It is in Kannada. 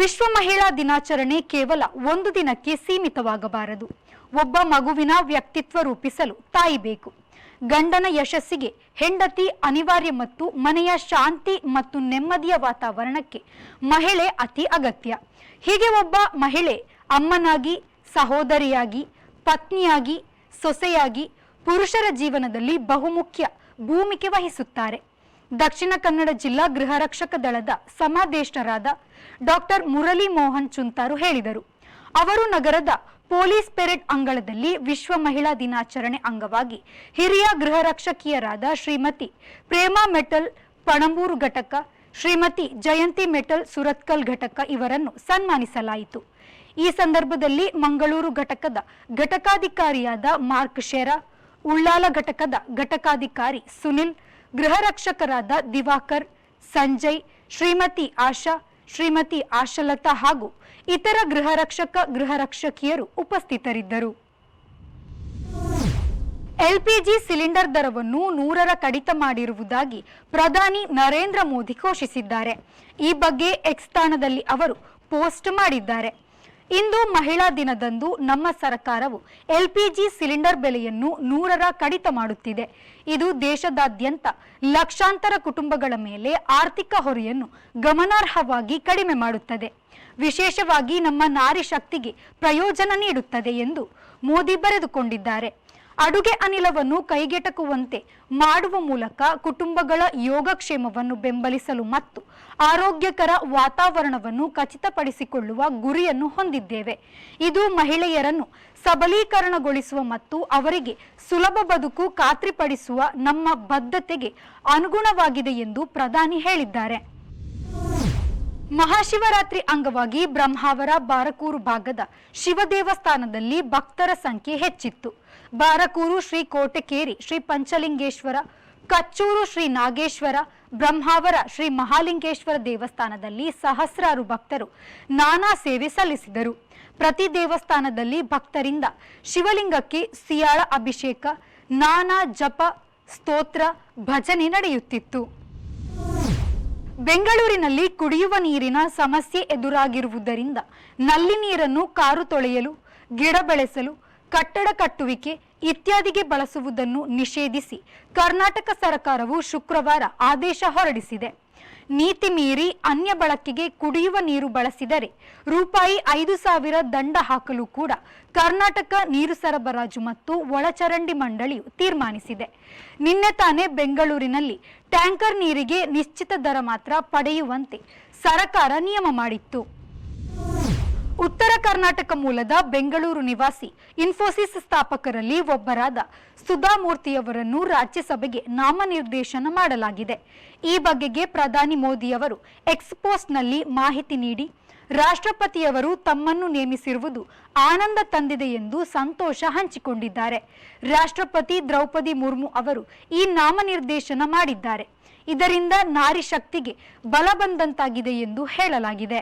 ವಿಶ್ವ ಮಹಿಳಾ ದಿನಾಚರಣೆ ಕೇವಲ ಒಂದು ದಿನಕ್ಕೆ ಸೀಮಿತವಾಗಬಾರದು. ಒಬ್ಬ ಮಗುವಿನ ವ್ಯಕ್ತಿತ್ವ ರೂಪಿಸಲು ತಾಯಿ ಬೇಕು. ಗಂಡನ ಯಶಸ್ಸಿಗೆ ಹೆಂಡತಿ ಅನಿವಾರ್ಯ ಮತ್ತು ಮನೆಯ ಶಾಂತಿ ಮತ್ತು ನೆಮ್ಮದಿಯ ವಾತಾವರಣಕ್ಕೆ ಮಹಿಳೆ ಅತಿ ಅಗತ್ಯ. ಹೀಗೆ ಒಬ್ಬ ಮಹಿಳೆ ಅಮ್ಮನಾಗಿ, ಸಹೋದರಿಯಾಗಿ, ಪತ್ನಿಯಾಗಿ, ಸೊಸೆಯಾಗಿ ಪುರುಷರ ಜೀವನದಲ್ಲಿ ಬಹುಮುಖ್ಯ ಭೂಮಿಕೆ ವಹಿಸುತ್ತಾರೆ. ದಕ್ಷಿಣ ಕನ್ನಡ ಜಿಲ್ಲಾ ಗೃಹ ರಕ್ಷಕ ದಳದ ಸಮಾದೇಶರಾದ ಡಾಕ್ಟರ್ ಮುರಳಿ ಮೋಹನ್ ಚುಂತಾರು ಹೇಳಿದರು. ಅವರು ನಗರದ ಪೊಲೀಸ್ ಪೆರೇಡ್ ಅಂಗಳದಲ್ಲಿ ವಿಶ್ವ ಮಹಿಳಾ ದಿನಾಚರಣೆ ಅಂಗವಾಗಿ ಹಿರಿಯ ಗೃಹ ರಕ್ಷಕಿಯರಾದ ಶ್ರೀಮತಿ ಪ್ರೇಮಾ ಮೆಟಲ್ ಪಣಂಬೂರು ಘಟಕ, ಶ್ರೀಮತಿ ಜಯಂತಿ ಮೆಟಲ್ ಸುರತ್ಕಲ್ ಘಟಕ ಇವರನ್ನು ಸನ್ಮಾನಿಸಲಾಯಿತು. ಈ ಸಂದರ್ಭದಲ್ಲಿ ಮಂಗಳೂರು ಘಟಕದ ಘಟಕಾಧಿಕಾರಿಯಾದ ಮಾರ್ಕ್ ಶೆರಾ, ಉಳ್ಳಾಲ ಘಟಕದ ಘಟಕಾಧಿಕಾರಿ ಸುನಿಲ್ ಗೃಹ ರಕ್ಷಕರಾದ ದಿವಾಕರ್, ಸಂಜಯ್, ಶ್ರೀಮತಿ ಆಶಾ, ಶ್ರೀಮತಿ ಆಶಲತಾ ಹಾಗೂ ಇತರ ಗೃಹ ರಕ್ಷಕ ಗೃಹ ರಕ್ಷಕಿಯರು ಉಪಸ್ಥಿತರಿದ್ದರು. ಎಲ್ಪಿಜಿ ಸಿಲಿಂಡರ್ ದರವನ್ನು ನೂರರ ಕಡಿತ ಮಾಡಿರುವುದಾಗಿ ಪ್ರಧಾನಿ ನರೇಂದ್ರ ಮೋದಿ ಘೋಷಿಸಿದ್ದಾರೆ. ಈ ಬಗ್ಗೆ ಎಕ್ಸ್ ತಾಣದಲ್ಲಿ ಅವರು ಪೋಸ್ಟ್ ಮಾಡಿದ್ದಾರೆ. ಇಂದು ಮಹಿಳಾ ದಿನದಂದು ನಮ್ಮ ಸರ್ಕಾರವು ಎಲ್ಪಿಜಿ ಸಿಲಿಂಡರ್ ಬೆಲೆಯನ್ನು ನೂರರ ಕಡಿತ ಮಾಡುತ್ತಿದೆ. ಇದು ದೇಶದಾದ್ಯಂತ ಲಕ್ಷಾಂತರ ಕುಟುಂಬಗಳ ಮೇಲೆ ಆರ್ಥಿಕ ಹೊರೆಯನ್ನು ಗಮನಾರ್ಹವಾಗಿ ಕಡಿಮೆ ಮಾಡುತ್ತದೆ. ವಿಶೇಷವಾಗಿ ನಮ್ಮ ನಾರಿ ಶಕ್ತಿಗೆ ಪ್ರಯೋಜನ ನೀಡುತ್ತದೆ ಎಂದು ಮೋದಿ ಬರೆದುಕೊಂಡಿದ್ದಾರೆ. ಅಡುಗೆ ಅನಿಲವನ್ನು ಕೈಗೆಟಕುವಂತೆ ಮಾಡುವ ಮೂಲಕ ಕುಟುಂಬಗಳ ಯೋಗಕ್ಷೇಮವನ್ನು ಬೆಂಬಲಿಸಲು ಮತ್ತು ಆರೋಗ್ಯಕರ ವಾತಾವರಣವನ್ನು ಖಚಿತಪಡಿಸಿಕೊಳ್ಳುವ ಗುರಿಯನ್ನು ಹೊಂದಿದ್ದೇವೆ. ಇದು ಮಹಿಳೆಯರನ್ನು ಸಬಲೀಕರಣಗೊಳಿಸುವ ಮತ್ತು ಅವರಿಗೆ ಸುಲಭ ಬದುಕು ಖಾತ್ರಿಪಡಿಸುವ ನಮ್ಮ ಬದ್ಧತೆಗೆ ಅನುಗುಣವಾಗಿದೆ ಎಂದು ಪ್ರಧಾನಿ ಹೇಳಿದ್ದಾರೆ. ಮಹಾಶಿವರಾತ್ರಿ ಅಂಗವಾಗಿ ಬ್ರಹ್ಮಾವರ ಬಾರಕೂರು ಭಾಗದ ಶಿವ ದೇವಸ್ಥಾನದಲ್ಲಿ ಭಕ್ತರ ಸಂಖ್ಯೆ ಹೆಚ್ಚಿತ್ತು. ಬಾರಕೂರು ಶ್ರೀ ಕೋಟೆಕೇರಿ, ಶ್ರೀ ಪಂಚಲಿಂಗೇಶ್ವರ, ಕಚ್ಚೂರು ಶ್ರೀ ನಾಗೇಶ್ವರ, ಬ್ರಹ್ಮಾವರ ಶ್ರೀ ಮಹಾಲಿಂಗೇಶ್ವರ ದೇವಸ್ಥಾನದಲ್ಲಿ ಸಹಸ್ರಾರು ಭಕ್ತರು ನಾನಾ ಸೇವೆ ಸಲ್ಲಿಸಿದರು. ಪ್ರತಿ ದೇವಸ್ಥಾನದಲ್ಲಿ ಭಕ್ತರಿಂದ ಶಿವಲಿಂಗಕ್ಕೆ ಸಿಯಾಳ ಅಭಿಷೇಕ, ನಾನಾ ಜಪ, ಸ್ತೋತ್ರ, ಭಜನೆ ನಡೆಯುತ್ತಿತ್ತು. ಬೆಂಗಳೂರಿನಲ್ಲಿ ಕುಡಿಯುವ ನೀರಿನ ಸಮಸ್ಯೆ ಎದುರಾಗಿರುವುದರಿಂದ ನಲ್ಲಿ ನೀರನ್ನು ಕಾರು ತೊಳೆಯಲು, ಗಿಡ ಬೆಳೆಸಲು ಕಟ್ಟಡ ಕಟ್ಟುವಿಕೆ ಇತ್ಯಾದಿಗೆ ಬಳಸುವುದನ್ನು ನಿಷೇಧಿಸಿ ಕರ್ನಾಟಕ ಸರ್ಕಾರವು ಶುಕ್ರವಾರ ಆದೇಶ ಹೊರಡಿಸಿದೆ. ನೀತಿ ಮೀರಿ ಅನ್ಯ ಬಳಕೆಗೆ ಕುಡಿಯುವ ನೀರು ಬಳಸಿದರೆ ರೂಪಾಯಿ ಐದು ಸಾವಿರ ದಂಡ ಹಾಕಲು ಕೂಡ ಕರ್ನಾಟಕ ನೀರು ಸರಬರಾಜು ಮತ್ತು ಒಳಚರಂಡಿ ಮಂಡಳಿಯು ತೀರ್ಮಾನಿಸಿದೆ. ನಿನ್ನೆ ತಾನೇ ಬೆಂಗಳೂರಿನಲ್ಲಿ ಟ್ಯಾಂಕರ್ ನೀರಿಗೆ ನಿಶ್ಚಿತ ದರ ಮಾತ್ರ ಪಡೆಯುವಂತೆ ಸರಕಾರ ನಿಯಮ ಮಾಡಿತ್ತು. ಉತ್ತರ ಕರ್ನಾಟಕ ಮೂಲದ ಬೆಂಗಳೂರು ನಿವಾಸಿ ಇನ್ಫೋಸಿಸ್ ಸ್ಥಾಪಕರಲ್ಲಿ ಒಬ್ಬರಾದ ಸುಧಾಮೂರ್ತಿಯವರನ್ನು ರಾಜ್ಯಸಭೆಗೆ ನಾಮನಿರ್ದೇಶನ ಮಾಡಲಾಗಿದೆ. ಈ ಬಗೆಗೆ ಪ್ರಧಾನಿ ಮೋದಿಯವರು ಎಕ್ಸ್ಪೋಸ್ಟ್ನಲ್ಲಿ ಮಾಹಿತಿ ನೀಡಿ, ರಾಷ್ಟ್ರಪತಿಯವರು ತಮ್ಮನ್ನು ನೇಮಿಸಿರುವುದು ಆನಂದ ತಂದಿದೆ ಎಂದು ಸಂತೋಷ ಹಂಚಿಕೊಂಡಿದ್ದಾರೆ. ರಾಷ್ಟ್ರಪತಿ ದ್ರೌಪದಿ ಮುರ್ಮು ಅವರು ಈ ನಾಮನಿರ್ದೇಶನ ಮಾಡಿದ್ದಾರೆ. ಇದರಿಂದ ನಾರಿ ಶಕ್ತಿಗೆ ಬಲ ಬಂದಂತಾಗಿದೆ ಎಂದು ಹೇಳಲಾಗಿದೆ.